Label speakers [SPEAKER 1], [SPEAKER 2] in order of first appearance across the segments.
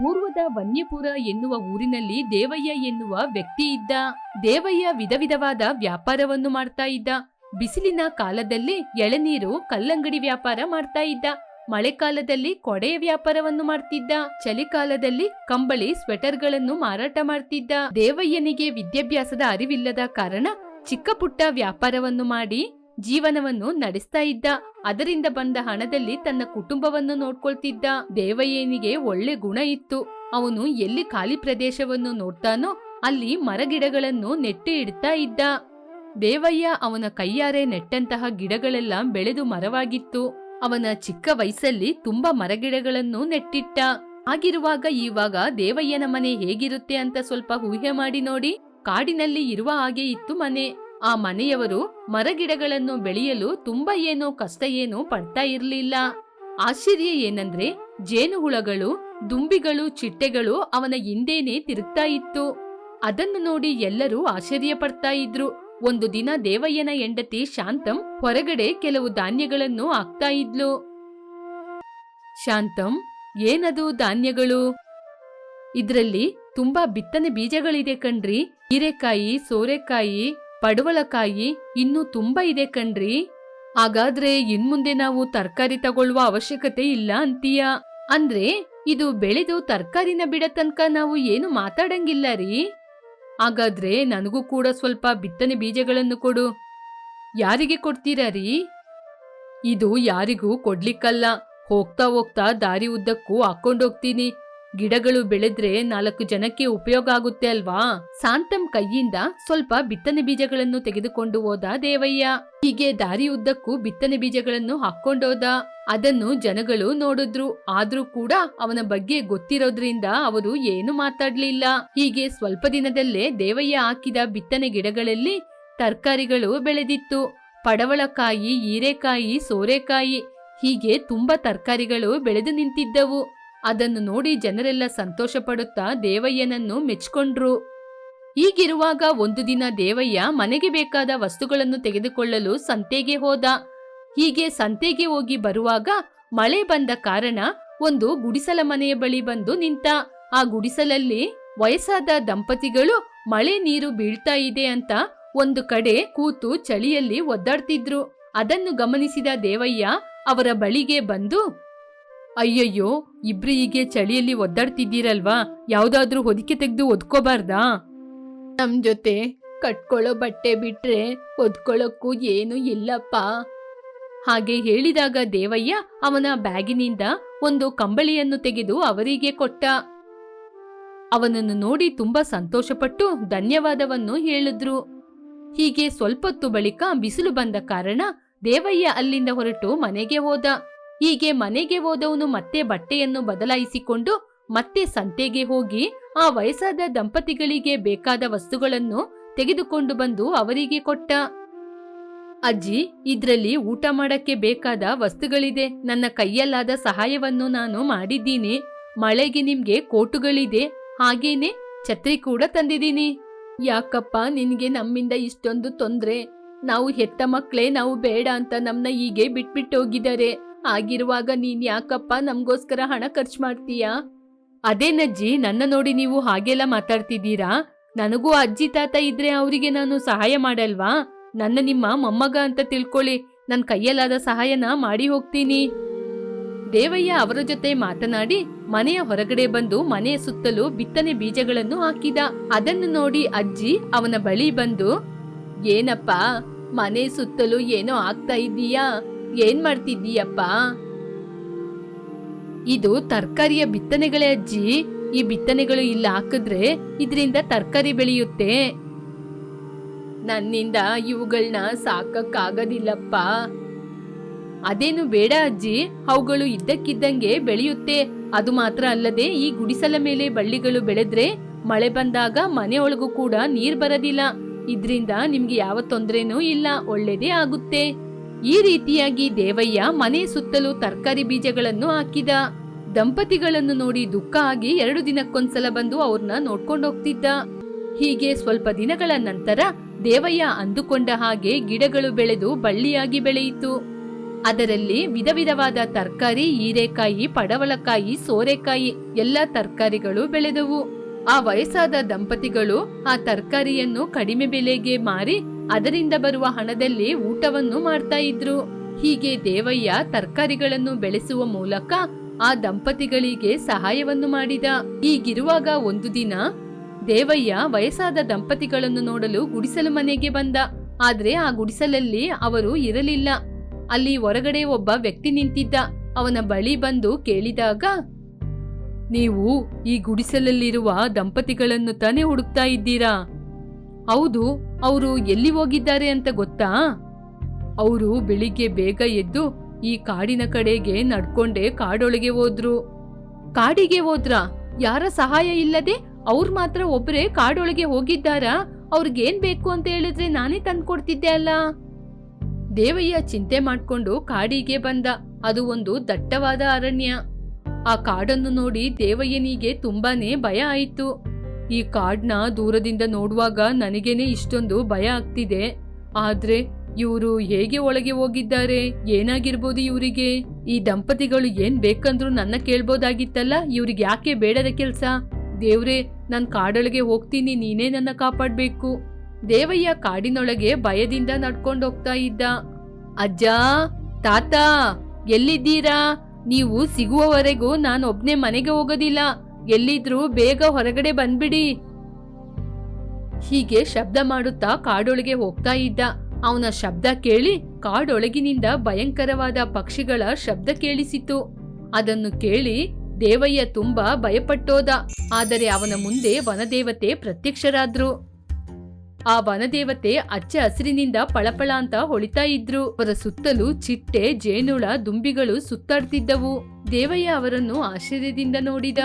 [SPEAKER 1] ಪೂರ್ವದ ವನ್ಯಪುರ ಎನ್ನುವ ಊರಿನಲ್ಲಿ ದೇವಯ್ಯ ಎನ್ನುವ ವ್ಯಕ್ತಿ ಇದ್ದ. ದೇವಯ್ಯ ವಿಧ ವಿಧವಾದ ವ್ಯಾಪಾರವನ್ನು ಮಾಡ್ತಾ ಇದ್ದ. ಬಿಸಿಲಿನ ಕಾಲದಲ್ಲಿ ಎಳನೀರು, ಕಲ್ಲಂಗಡಿ ವ್ಯಾಪಾರ ಮಾಡ್ತಾ ಇದ್ದ. ಮಳೆಕಾಲದಲ್ಲಿ ಕೊಡೆಯ ವ್ಯಾಪಾರವನ್ನು ಮಾಡ್ತಿದ್ದ. ಚಳಿಕಾಲದಲ್ಲಿ ಕಂಬಳಿ, ಸ್ವೆಟರ್ಗಳನ್ನು ಮಾರಾಟ ಮಾಡ್ತಿದ್ದ. ದೇವಯ್ಯನಿಗೆ ವಿದ್ಯಾಭ್ಯಾಸದ ಅರಿವಿಲ್ಲದ ಕಾರಣ ಚಿಕ್ಕ ಪುಟ್ಟ ವ್ಯಾಪಾರವನ್ನು ಮಾಡಿ ಜೀವನವನ್ನು ನಡೆಸ್ತಾ ಇದ್ದ. ಅದರಿಂದ ಬಂದ ಹಣದಲ್ಲಿ ತನ್ನ ಕುಟುಂಬವನ್ನು ನೋಡ್ಕೊಳ್ತಿದ್ದ. ದೇವಯ್ಯನಿಗೆ ಒಳ್ಳೆ ಗುಣ ಇತ್ತು. ಅವನು ಎಲ್ಲಿ ಖಾಲಿ ಪ್ರದೇಶವನ್ನು ನೋಡ್ತಾನೋ ಅಲ್ಲಿ ಮರಗಿಡಗಳನ್ನು ನೆಟ್ಟು ಇಡ್ತಾ ಇದ್ದ. ದೇವಯ್ಯ ಅವನ ಕೈಯಾರೆ ನೆಟ್ಟಂತಹ ಗಿಡಗಳೆಲ್ಲ ಬೆಳೆದು ಮರವಾಗಿತ್ತು. ಅವನ ಚಿಕ್ಕ ವಯಸ್ಸಲ್ಲಿ ತುಂಬಾ ಮರಗಿಡಗಳನ್ನು ನೆಟ್ಟಿಟ್ಟ. ಹಾಗಿರುವಾಗ ಇವಾಗ ದೇವಯ್ಯನ ಮನೆ ಹೇಗಿರುತ್ತೆ ಅಂತ ಸ್ವಲ್ಪ ಊಹೆ ಮಾಡಿ ನೋಡಿ. ಕಾಡಿನಲ್ಲಿ ಇರುವ ಹಾಗೆ ಇತ್ತು ಮನೆ. ಆ ಮನೆಯವರು ಮರಗಿಡಗಳನ್ನು ಬೆಳೆಯಲು ತುಂಬಾ ಏನೋ ಕಷ್ಟ ಏನೋ ಪಡ್ತಾ ಇರಲಿಲ್ಲ. ಆಶ್ಚರ್ಯ ಏನಂದ್ರೆ ಜೇನುಹುಳಗಳು, ದುಂಬಿಗಳು, ಚಿಟ್ಟೆಗಳು ಅವನ ಹಿಂದೇನೆ ತಿರುಗ್ತಾ ಇತ್ತು. ಅದನ್ನು ನೋಡಿ ಎಲ್ಲರೂ ಆಶ್ಚರ್ಯ ಪಡ್ತಾ ಇದ್ರು. ಒಂದು ದಿನ ದೇವಯ್ಯನ ಹೆಂಡತಿ ಶಾಂತಂ ಹೊರಗಡೆ ಕೆಲವು ಧಾನ್ಯಗಳನ್ನು ಹಾಕ್ತಾ ಇದ್ಲು. ಶಾಂತಂ, ಏನದು ಧಾನ್ಯಗಳು? ಇದ್ರಲ್ಲಿ ತುಂಬಾ ಬಿತ್ತನೆ ಬೀಜಗಳಿದೆ ಕಣ್ರಿ. ಹೀರೆಕಾಯಿ, ಸೋರೆಕಾಯಿ ಪಡವಲಕಾಯಿ ಇನ್ನು ತುಂಬಾ ಇದೆ ಕಣ್ರಿ. ಹಾಗಾದ್ರೆ ಇನ್ಮುಂದೆ ನಾವು ತರಕಾರಿ ತಗೊಳ್ಳುವ ಅವಶ್ಯಕತೆ ಇಲ್ಲ ಅಂತೀಯ? ಅಂದ್ರೆ ಇದು ಬೆಳೆದು ತರಕಾರಿನ ಬಿಡ ತನಕ ನಾವು ಏನು ಮಾತಾಡಂಗಿಲ್ಲ ರೀ. ಹಾಗಾದ್ರೆ ನನಗೂ ಕೂಡ ಸ್ವಲ್ಪ ಬಿತ್ತನೆ ಬೀಜಗಳನ್ನು ಕೊಡು. ಯಾರಿಗೆ ಕೊಡ್ತೀರಾ ರೀ? ಇದು ಯಾರಿಗೂ ಕೊಡ್ಲಿಕ್ಕಲ್ಲ. ಹೋಗ್ತಾ ಹೋಗ್ತಾ ದಾರಿ ಉದ್ದಕ್ಕೂ ಹಾಕೊಂಡೋಗ್ತೀನಿ. ಗಿಡಗಳು ಬೆಳೆದ್ರೆ ನಾಲ್ಕು ಜನಕ್ಕೆ ಉಪಯೋಗ ಆಗುತ್ತೆ ಅಲ್ವಾ? ಸಾಂತಂ ಕೈಯಿಂದ ಸ್ವಲ್ಪ ಬಿತ್ತನೆ ಬೀಜಗಳನ್ನು ತೆಗೆದುಕೊಂಡು ಹೋದ ದೇವಯ್ಯ. ಹೀಗೆ ದಾರಿ ಉದ್ದಕ್ಕೂ ಬಿತ್ತನೆ ಬೀಜಗಳನ್ನು ಹಾಕೊಂಡೋದ ಅದನ್ನು ಜನಗಳು ನೋಡಿದ್ರು. ಆದ್ರೂ ಕೂಡ ಅವನ ಬಗ್ಗೆ ಗೊತ್ತಿರೋದ್ರಿಂದ ಅವರು ಏನು ಮಾತಾಡ್ಲಿಲ್ಲ. ಹೀಗೆ ಸ್ವಲ್ಪ ದಿನದಲ್ಲೇ ದೇವಯ್ಯ ಹಾಕಿದ ಬಿತ್ತನೆ ಗಿಡಗಳಲ್ಲಿ ತರಕಾರಿಗಳು ಬೆಳೆದಿತ್ತು. ಪಡವಳಕಾಯಿ ಹೀರೆಕಾಯಿ, ಸೋರೆಕಾಯಿ ಹೀಗೆ ತುಂಬಾ ತರಕಾರಿಗಳು ಬೆಳೆದು ನಿಂತಿದ್ದವು. ಅದನ್ನು ನೋಡಿ ಜನರೆಲ್ಲ ಸಂತೋಷ ಪಡುತ್ತಾ ದೇವಯ್ಯನನ್ನು ಮೆಚ್ಕೊಂಡ್ರು. ಹೀಗಿರುವಾಗ ಒಂದು ದಿನ ದೇವಯ್ಯ ಮನೆಗೆ ಬೇಕಾದ ವಸ್ತುಗಳನ್ನು ತೆಗೆದುಕೊಳ್ಳಲು ಸಂತೆಗೆ ಹೋದ. ಹೀಗೆ ಸಂತೆಗೆ ಹೋಗಿ ಬರುವಾಗ ಮಳೆ ಬಂದ ಕಾರಣ ಒಂದು ಗುಡಿಸಲ ಮನೆಯ ಬಳಿ ಬಂದು ನಿಂತ. ಆ ಗುಡಿಸಲಲ್ಲಿ ವಯಸ್ಸಾದ ದಂಪತಿಗಳು ಮಳೆ ನೀರು ಬೀಳ್ತಾ ಇದೆ ಅಂತ ಒಂದು ಕಡೆ ಕೂತು ಚಳಿಯಲ್ಲಿ ಒದ್ದಾಡ್ತಿದ್ರು. ಅದನ್ನು ಗಮನಿಸಿದ ದೇವಯ್ಯ ಅವರ ಬಳಿಗೆ ಬಂದು ಅಯ್ಯಯ್ಯೋ, ಇಬ್ರು ಹೀಗೆ ಚಳಿಯಲ್ಲಿ ಒದ್ದಾಡ್ತಿದ್ದೀರಲ್ವಾ? ಯಾವ್ದಾದ್ರೂ ಹೊದಿಕೆ ತೆಗೆದು ಒದ್ಕೋಬಾರ್ದಾ? ನಮ್ ಜೊತೆ ಕಟ್ಕೊಳ್ಳೋ ಬಟ್ಟೆ ಬಿಟ್ರೆ ಒದ್ಕೊಳ್ಳೋಕ್ಕೂ ಏನು ಇಲ್ಲಪ್ಪ. ಹಾಗೆ ಹೇಳಿದಾಗ ದೇವಯ್ಯ ಅವನ ಬ್ಯಾಗಿನಿಂದ ಒಂದು ಕಂಬಳಿಯನ್ನು ತೆಗೆದು ಅವರಿಗೆ ಕೊಟ್ಟ. ಅವನನ್ನು ನೋಡಿ ತುಂಬಾ ಸಂತೋಷಪಟ್ಟು ಧನ್ಯವಾದವನ್ನು ಹೇಳಿದ್ರು. ಹೀಗೆ ಸ್ವಲ್ಪೊತ್ತು ಬಳಿಕ ಬಿಸಿಲು ಬಂದ ಕಾರಣ ದೇವಯ್ಯ ಅಲ್ಲಿಂದ ಹೊರಟು ಮನೆಗೆ ಹೋದ. ಹೀಗೆ ಮನೆಗೆ ಹೋದವನು ಮತ್ತೆ ಬಟ್ಟೆಯನ್ನು ಬದಲಾಯಿಸಿಕೊಂಡು ಮತ್ತೆ ಸಂತೆಗೆ ಹೋಗಿ ಆ ವಯಸ್ಸಾದ ದಂಪತಿಗಳಿಗೆ ಬೇಕಾದ ವಸ್ತುಗಳನ್ನು ತೆಗೆದುಕೊಂಡು ಬಂದು ಅವರಿಗೆ ಕೊಟ್ಟ. ಅಜ್ಜಿ, ಇದ್ರಲ್ಲಿ ಊಟ ಮಾಡಕ್ಕೆ ಬೇಕಾದ ವಸ್ತುಗಳಿದೆ. ನನ್ನ ಕೈಯಲ್ಲಾದ ಸಹಾಯವನ್ನು ನಾನು ಮಾಡಿದ್ದೀನಿ. ಮಳೆಗೆ ನಿಮ್ಗೆ ಕೋಟುಗಳಿದೆ. ಹಾಗೇನೆ ಛತ್ರಿ ಕೂಡ ತಂದಿದ್ದೀನಿ. ಯಾಕಪ್ಪ, ನಿನ್ಗೆ ನಮ್ಮಿಂದ ಇಷ್ಟೊಂದು ತೊಂದ್ರೆ. ನಾವು ಹೆತ್ತ ಮಕ್ಳೇ ನಾವು ಬೇಡ ಅಂತ ನಮ್ನ ಹೀಗೆ ಬಿಟ್ಬಿಟ್ಟು ಹೋಗಿದ್ದಾರೆ ಆಗಿರುವಾಗ ನೀನ್ ಯಾಕಪ್ಪ ನಮ್ಗೋಸ್ಕರ ಹಣ ಖರ್ಚು ಮಾಡ್ತೀಯಾ? ಅದೇನಜ್ಜಿ ನನ್ನ ನೋಡಿ ನೀವು ಹಾಗೆಲ್ಲ ಮಾತಾಡ್ತಿದ್ದೀರಾ? ನನಗೂ ಅಜ್ಜಿ, ತಾತ ಇದ್ರೆ ಅವರಿಗೆ ನಾನು ಸಹಾಯ ಮಾಡಲ್ವಾ? ನನ್ನ ನಿಮ್ಮ ಮೊಮ್ಮಗ ಅಂತ ತಿಳ್ಕೊಳ್ಳಿ ನನ್ನ ಕೈಯಲ್ಲಾದ ಸಹಾಯನ ಮಾಡಿ ಹೋಗ್ತೀನಿ. ದೇವಯ್ಯ ಅವರ ಜೊತೆ ಮಾತನಾಡಿ, ಮನೆಯ ಹೊರಗಡೆ ಬಂದು ಮನೆಯ ಸುತ್ತಲೂ ಬಿತ್ತನೆ ಬೀಜಗಳನ್ನು ಹಾಕಿದ. ಅದನ್ನು ನೋಡಿ ಅಜ್ಜಿ ಅವನ ಬಳಿ ಬಂದು, ಏನಪ್ಪ, ಮನೆ ಸುತ್ತಲೂ ಏನೋ ಆಗ್ತಾ ಇದ್ದೀಯಾ? ಏನ್ ಮಾಡ್ತಿದ್ದೀಯಪ್ಪ? ಇದು ತರಕಾರಿಯ ಬಿತ್ತನೆಗಳೇ ಅಜ್ಜಿ. ಈ ಬಿತ್ತನೆಗಳು ಇಲ್ಲ ಹಾಕಿದ್ರೆ ಇದರಿಂದ ತರಕಾರಿ ಬೆಳೆಯುತ್ತೆ. ನನ್ನಿಂದ ಇವುಗಳನ್ನ ಸಾಕಕ್ಕಾಗೋದಿಲ್ಲಪ್ಪ. ಅದೇನು ಬೇಡ ಅಜ್ಜಿ. ಅವುಗಳು ಇದ್ದಕ್ಕಿದ್ದಂಗೆ ಬೆಳೆಯುತ್ತೆ. ಅದು ಮಾತ್ರ ಅಲ್ಲದೆ ಈ ಗುಡಿಸಲ ಮೇಲೆ ಬಳ್ಳಿಗಳು ಬೆಳೆದ್ರೆ ಮಳೆ ಬಂದಾಗ ಮನೆಯೊಳಗೂ ಕೂಡ ನೀರ್ ಬರೋದಿಲ್ಲ. ಇದ್ರಿಂದ ನಿಮ್ಗೆ ಯಾವ ತೊಂದ್ರೆನೂ ಇಲ್ಲ. ಒಳ್ಳೇದೇ ಆಗುತ್ತೆ. ಈ ರೀತಿಯಾಗಿ ದೇವಯ್ಯ ಮನೆ ಸುತ್ತಲೂ ತರಕಾರಿ ಬೀಜಗಳನ್ನು ಹಾಕಿದ. ದಂಪತಿಗಳನ್ನು ನೋಡಿ ದುಃಖ ಆಗಿ ಎರಡು ದಿನಕ್ಕೊಂದ್ಸಲ ಬಂದು ಅವ್ರನ್ನ ನೋಡ್ಕೊಂಡು ಹೋಗ್ತಿದ್ದ. ಹೀಗೆ ಸ್ವಲ್ಪ ದಿನಗಳ ನಂತರ ದೇವಯ್ಯ ಅಂದುಕೊಂಡ ಹಾಗೆ ಗಿಡಗಳು ಬೆಳೆದು ಬಳ್ಳಿಯಾಗಿ ಬೆಳೆಯಿತು. ಅದರಲ್ಲಿ ವಿಧ ವಿಧವಾದ ತರಕಾರಿ, ಹೀರೆಕಾಯಿ, ಪಡವಲಕಾಯಿ, ಸೋರೆಕಾಯಿ ಎಲ್ಲ ತರಕಾರಿಗಳು ಬೆಳೆದವು. ಆ ವಯಸ್ಸಾದ ದಂಪತಿಗಳು ಆ ತರಕಾರಿಯನ್ನು ಕಡಿಮೆ ಬೆಲೆಗೆ ಮಾರಿ ಅದರಿಂದ ಬರುವ ಹಣದಲ್ಲಿ ಊಟವನ್ನು ಮಾಡ್ತಾ ಇದ್ರು. ಹೀಗೆ ದೇವಯ್ಯ ತರಕಾರಿಗಳನ್ನು ಬೆಳೆಸುವ ಮೂಲಕ ಆ ದಂಪತಿಗಳಿಗೆ ಸಹಾಯವನ್ನು ಮಾಡಿದ. ಹೀಗಿರುವಾಗ ಒಂದು ದಿನ ದೇವಯ್ಯ ವಯಸ್ಸಾದ ದಂಪತಿಗಳನ್ನು ನೋಡಲು ಗುಡಿಸಲು ಮನೆಗೆ ಬಂದ. ಆದ್ರೆ ಆ ಗುಡಿಸಲಲ್ಲಿ ಅವರು ಇರಲಿಲ್ಲ. ಅಲ್ಲಿ ಹೊರಗಡೆ ಒಬ್ಬ ವ್ಯಕ್ತಿ ನಿಂತಿದ್ದ. ಅವನ ಬಳಿ ಬಂದು ಕೇಳಿದಾಗ, ನೀವು ಈ ಗುಡಿಸಲಲ್ಲಿರುವ ದಂಪತಿಗಳನ್ನು ತಾನೇ ಹುಡುಕ್ತಾ ಇದ್ದೀರಾ? ಹೌದು, ಅವರು ಎಲ್ಲಿ ಹೋಗಿದ್ದಾರೆ ಅಂತ ಗೊತ್ತಾ? ಅವರು ಬೆಳಿಗ್ಗೆ ಬೇಗ ಎದ್ದು ಈ ಕಾಡಿನ ಕಡೆಗೆ ನಡ್ಕೊಂಡೆ ಕಾಡೊಳಗೆ ಹೋದ್ರು. ಕಾಡಿಗೆ ಹೋದ್ರ? ಯಾರ ಸಹಾಯ ಇಲ್ಲದೆ ಅವ್ರು ಮಾತ್ರ ಒಬ್ರೇ ಕಾಡೊಳಗೆ ಹೋಗಿದ್ದಾರಾ? ಅವ್ರಿಗೇನ್ ಬೇಕು ಅಂತ ಹೇಳಿದ್ರೆ ನಾನೇ ತಂದ್ಕೊಡ್ತಿದ್ದೆ ಅಲ್ಲ? ದೇವಯ್ಯ ಚಿಂತೆ ಮಾಡ್ಕೊಂಡು ಕಾಡಿಗೆ ಬಂದ. ಅದು ಒಂದು ದಟ್ಟವಾದ ಅರಣ್ಯ. ಆ ಕಾಡನ್ನು ನೋಡಿ ದೇವಯ್ಯನಿಗೆ ತುಂಬಾನೇ ಭಯ ಆಯಿತು. ಈ ಕಾಡ್ನ ದೂರದಿಂದ ನೋಡುವಾಗ ನನಗೇನೆ ಇಷ್ಟೊಂದು ಭಯ ಆಗ್ತಿದೆ. ಆದ್ರೆ ಇವರು ಹೇಗೆ ಒಳಗೆ ಹೋಗಿದ್ದಾರೆ? ಏನಾಗಿರ್ಬೋದು ಇವರಿಗೆ? ಈ ದಂಪತಿಗಳು ಏನ್ ಬೇಕಂದ್ರು ನನ್ನ ಕೇಳ್ಬೋದಾಗಿತ್ತಲ್ಲ? ಇವ್ರಿಗೆ ಯಾಕೆ ಬೇಡದ ಕೆಲ್ಸ? ದೇವ್ರೆ, ನಾನು ಕಾಡೊಳಗೆ ಹೋಗ್ತೀನಿ, ನೀನೇ ನನ್ನ ಕಾಪಾಡ್ಬೇಕು. ದೇವಯ್ಯ ಕಾಡಿನೊಳಗೆ ಭಯದಿಂದ ನಡ್ಕೊಂಡು ಹೋಗ್ತಾ ಇದ್ದ. ಅಜ್ಜ, ತಾತ, ಎಲ್ಲಿದ್ದೀರಾ? ನೀವು ಸಿಗುವವರೆಗೂ ನಾನು ಒಬ್ನೇ ಮನೆಗೆ ಹೋಗೋದಿಲ್ಲ. ಎಲ್ಲಿದ್ರೂ ಬೇಗ ಹೊರಗಡೆ ಬಂದ್ಬಿಡಿ. ಹೀಗೆ ಶಬ್ದ ಮಾಡುತ್ತಾ ಕಾಡೊಳಗೆ ಹೋಗ್ತಾ ಇದ್ದ. ಅವನ ಶಬ್ದ ಕೇಳಿ ಕಾಡೊಳಗಿನಿಂದ ಭಯಂಕರವಾದ ಪಕ್ಷಿಗಳ ಶಬ್ದ ಕೇಳಿಸಿತು ಅದನ್ನು ಕೇಳಿ ದೇವಯ್ಯ ತುಂಬಾ ಭಯಪಟ್ಟೋದ. ಆದರೆ ಅವನ ಮುಂದೆ ವನದೇವತೆ ಪ್ರತ್ಯಕ್ಷರಾದ್ರು. ಆ ವನದೇವತೆ ಅಚ್ಚ ಹಸಿರಿನಿಂದ ಪಳಪಳ ಅಂತ ಹೊಳಿತಾ ಇದ್ರು. ಅವರ ಸುತ್ತಲೂ ಚಿಟ್ಟೆ, ಜೇನುಳ, ದುಂಬಿಗಳು ಸುತ್ತಾಡ್ತಿದ್ದವು. ದೇವಯ್ಯ ಅವರನ್ನು ಆಶ್ಚರ್ಯದಿಂದ ನೋಡಿದ.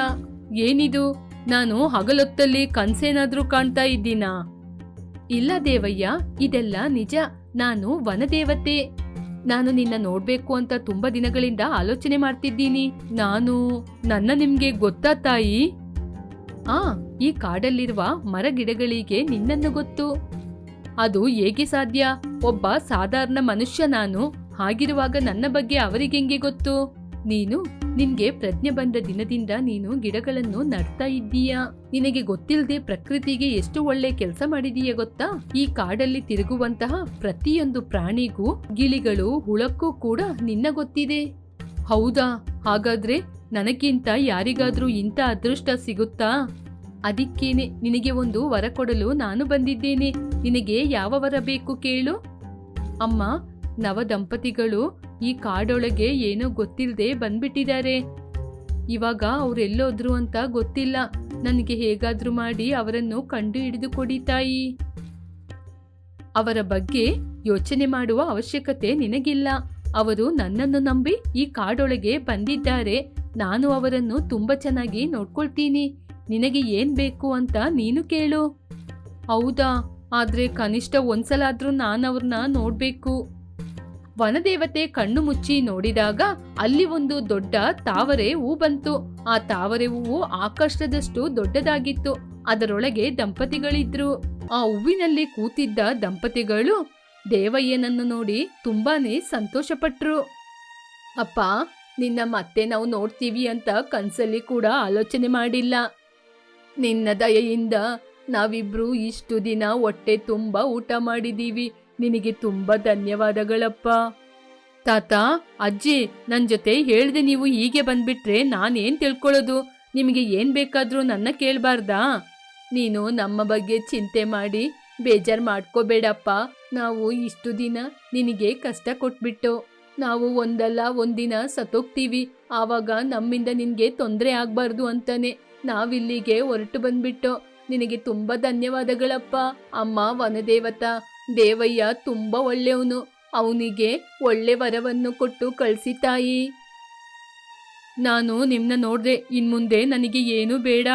[SPEAKER 1] ಏನಿದು? ನಾನು ಹಗಲೊತ್ತಲ್ಲಿ ಕನ್ಸೇನಾದ್ರೂ ಕಾಣ್ತಾ ಇದ್ದೀನಾ? ಇಲ್ಲ ದೇವಯ್ಯ, ಇದೆಲ್ಲ ನಿಜ. ನಾನು ವನದೇವತೆ. ನಾನು ನಿನ್ನ ನೋಡ್ಬೇಕು ಅಂತ ತುಂಬಾ ದಿನಗಳಿಂದ ಆಲೋಚನೆ ಮಾಡ್ತಿದ್ದೀನಿ. ನಾನು, ನನ್ನ ನಿಮ್ಗೆ ಗೊತ್ತಾ ತಾಯಿ? ಆ, ಈ ಕಾಡಲ್ಲಿರುವ ಮರಗಿಡಗಳಿಗೆ ನಿನ್ನನ್ನು ಗೊತ್ತು. ಅದು ಹೇಗೆ ಸಾಧ್ಯ? ಒಬ್ಬ ಸಾಧಾರಣ ಮನುಷ್ಯ ನಾನು. ಹಾಗಿರುವಾಗ ನನ್ನ ಬಗ್ಗೆ ಅವರಿಗೆಂಗೆ ಗೊತ್ತು? ನೀನು? ನಿನ್ಗೆ ಪ್ರಜ್ಞೆ ಬಂದ ದಿನದಿಂದ ನೀನು ಗಿಡಗಳನ್ನು ನಡ್ತಾ ಇದ್ದೀಯಾ? ನಿನಗೆ ಗೊತ್ತಿಲ್ಲದೆ ಪ್ರಕೃತಿಗೆ ಎಷ್ಟು ಒಳ್ಳೆ ಕೆಲಸ ಮಾಡಿದೀಯ ಗೊತ್ತಾ? ಈ ಕಾಡಲ್ಲಿ ತಿರುಗುವಂತಹ ಪ್ರತಿಯೊಂದು ಪ್ರಾಣಿಗೂ, ಗಿಳಿಗಳು, ಹುಳಕ್ಕೂ ಕೂಡ ನಿನ್ನ ಗೊತ್ತಿದೆ. ಹೌದಾ? ಹಾಗಾದ್ರೆ ನನಗಿಂತ ಯಾರಿಗಾದ್ರೂ ಇಂಥ ಅದೃಷ್ಟ ಸಿಗುತ್ತಾ? ಅದಕ್ಕೇನೆ ನಿನಗೆ ಒಂದು ವರ ಕೊಡಲು ನಾನು ಬಂದಿದ್ದೇನೆ. ನಿನಗೆ ಯಾವ ವರ ಬೇಕು ಕೇಳು. ಅಮ್ಮ ನವ ದಂಪತಿಗಳು ಈ ಕಾಡೊಳಗೆ ಏನೋ ಗೊತ್ತಿಲ್ಲದೆ ಬಂದ್ಬಿಟ್ಟಿದ್ದಾರೆ. ಇವಾಗ ಅವ್ರೆಲ್ಲೋದ್ರು ಅಂತ ಗೊತ್ತಿಲ್ಲ. ನನಗೆ ಹೇಗಾದ್ರೂ ಮಾಡಿ ಅವರನ್ನು ಕಂಡು ಹಿಡಿದು ಕೊಡಿ ತಾಯಿ. ಅವರ ಬಗ್ಗೆ ಯೋಚನೆ ಮಾಡುವ ಅವಶ್ಯಕತೆ ನಿನಗಿಲ್ಲ. ಅವರು ನನ್ನನ್ನು ನಂಬಿ ಈ ಕಾಡೊಳಗೆ ಬಂದಿದ್ದಾರೆ. ನಾನು ಅವರನ್ನು ತುಂಬಾ ಚೆನ್ನಾಗಿ ನೋಡ್ಕೊಳ್ತೀನಿ. ನಿನಗೆ ಏನ್ ಬೇಕು ಅಂತ ನೀನು ಕೇಳು. ಹೌದಾ? ಆದ್ರೆ ಕನಿಷ್ಠ ಒಂದ್ಸಲಾದ್ರೂ ನಾನು ಅವ್ರನ್ನ ನೋಡ್ಬೇಕು. ವನದೇವತೆ ಕಣ್ಣು ಮುಚ್ಚಿ ನೋಡಿದಾಗ ಅಲ್ಲಿ ಒಂದು ದೊಡ್ಡ ತಾವರೆ ಹೂ ಬಂತು. ಆ ತಾವರೆ ಹೂವು ಆಕಾಶದಷ್ಟು ದೊಡ್ಡದಾಗಿತ್ತು. ಅದರೊಳಗೆ ದಂಪತಿಗಳಿದ್ರು. ಆ ಹೂವಿನಲ್ಲಿ ಕೂತಿದ್ದ ದಂಪತಿಗಳು ದೇವಯ್ಯನನ್ನು ನೋಡಿ ತುಂಬಾನೇ ಸಂತೋಷಪಟ್ರು. ಅಪ್ಪ, ನಿನ್ನ ಮತ್ತೆ ನಾವು ನೋಡ್ತೀವಿ ಅಂತ ಕನ್ಸಲ್ಲಿ ಕೂಡ ಆಲೋಚನೆ ಮಾಡಿಲ್ಲ. ನಿನ್ನ ದಯೆಯಿಂದ ನಾವಿಬ್ರು ಇಷ್ಟು ದಿನ ಹೊಟ್ಟೆ ತುಂಬ ಊಟ ಮಾಡಿದೀವಿ. ನಿನಗೆ ತುಂಬಾ ಧನ್ಯವಾದಗಳಪ್ಪ. ತಾತ, ಅಜ್ಜಿ, ನನ್ ಜೊತೆ ಹೇಳ್ದೆ ನೀವು ಹೀಗೆ ಬಂದ್ಬಿಟ್ರೆ ನಾನೇನ್ ತಿಳ್ಕೊಳ್ಳೋದು? ನಿಮಗೆ ಏನ್ ಬೇಕಾದ್ರೂ ನನ್ನ ಕೇಳ್ಬಾರ್ದಾ? ನೀನು ನಮ್ಮ ಬಗ್ಗೆ ಚಿಂತೆ ಮಾಡಿ, ಬೇಜಾರ್ ಮಾಡ್ಕೋಬೇಡಪ್ಪ. ನಾವು ಇಷ್ಟು ದಿನ ನಿನಗೆ ಕಷ್ಟ ಕೊಟ್ಬಿಟ್ಟು, ನಾವು ಒಂದಲ್ಲ ಒಂದಿನ ಸತ್ತೋಗ್ತೀವಿ. ಆವಾಗ ನಮ್ಮಿಂದ ನಿನಗೆ ತೊಂದರೆ ಆಗ್ಬಾರ್ದು ಅಂತಾನೆ ನಾವಿಲ್ಲಿಗೆ ಹೊರಟು ಬಂದ್ಬಿಟ್ಟು, ನಿನಗೆ ತುಂಬಾ ಧನ್ಯವಾದಗಳಪ್ಪ. ಅಮ್ಮ ವನದೇವತಾ ದೇವಯ್ಯ ತುಂಬಾ ಒಳ್ಳೆಯವನು. ಅವನಿಗೆ ಒಳ್ಳೆ ವರವನ್ನು ಕೊಟ್ಟು ಕಳಿಸಿ ತಾಯಿ. ನಾನು ನಿಮ್ಮನ್ನ ನೋಡ್ದೆ, ಇನ್ಮುಂದೆ ನನಗೆ ಏನೂ ಬೇಡ.